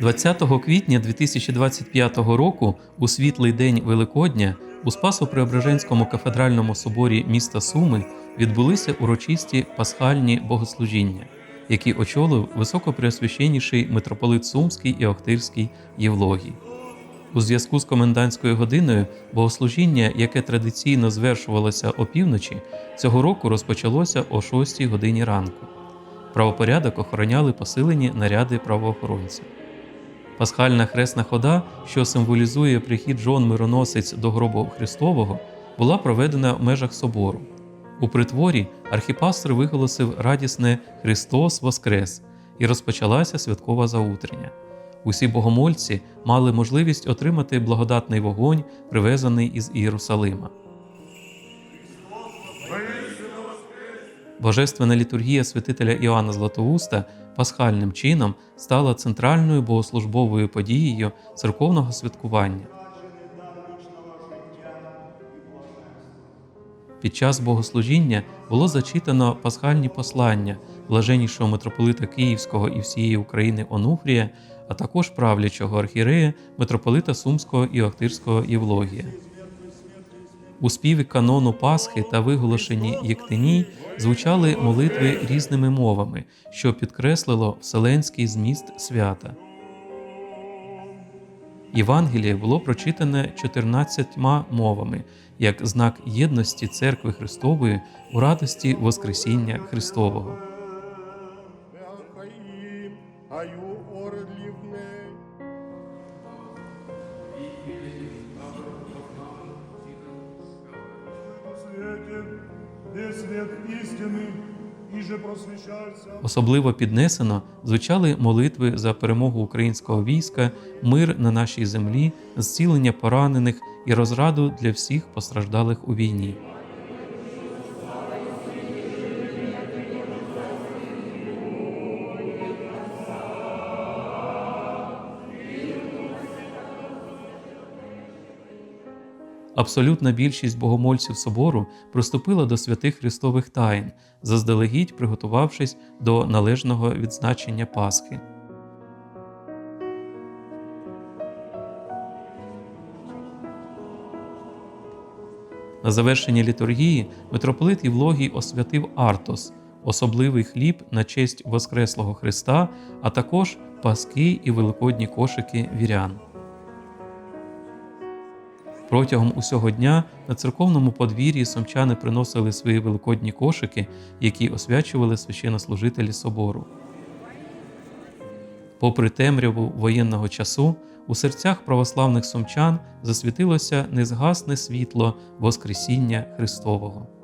20 квітня 2025 року, у світлий день Великодня, у Спасо-Преображенському кафедральному соборі міста Суми відбулися урочисті пасхальні богослужіння, які очолив високопреосвященніший митрополит Сумський і Охтирський Євлогій. У зв'язку з комендантською годиною богослужіння, яке традиційно звершувалося опівночі, цього року розпочалося о 6 годині ранку. Правопорядок охороняли посилені наряди правоохоронців. Пасхальна хресна хода, що символізує прихід жон мироносець до гробу Христового, була проведена в межах собору. У притворі архіпастор виголосив радісне Христос Воскрес і розпочалася святкова заутрення. Усі богомольці мали можливість отримати благодатний вогонь, привезений із Ієрусалима. Божественна літургія святителя Іоанна Златоуста пасхальним чином стала центральною богослужбовою подією церковного святкування. Під час богослужіння було зачитано пасхальні послання блаженнішого митрополита Київського і всієї України Онуфрія, а також правлячого архірея митрополита Сумського і Охтирського Євлогія. У співі канону Пасхи та виголошенні Єктиній звучали молитви різними мовами, що підкреслило вселенський зміст свята. Євангеліє було прочитане 14 мовами як знак єдності Церкви Христової у радості Воскресіння Христового. Де свят істини, і же просвіщався. Особливо піднесено звучали молитви за перемогу українського війська, мир на нашій землі, зцілення поранених і розраду для всіх постраждалих у війні. Абсолютна більшість богомольців собору приступила до святих Христових таїн, заздалегідь приготувавшись до належного відзначення Пасхи. На завершення літургії митрополит Євлогій освятив Артос, особливий хліб на честь Воскреслого Христа, а також паски і великодні кошики вірян. Протягом усього дня на церковному подвір'ї сумчани приносили свої великодні кошики, які освячували священнослужителі собору. Попри темряву воєнного часу, у серцях православних сумчан засвітилося незгасне світло Воскресіння Христового.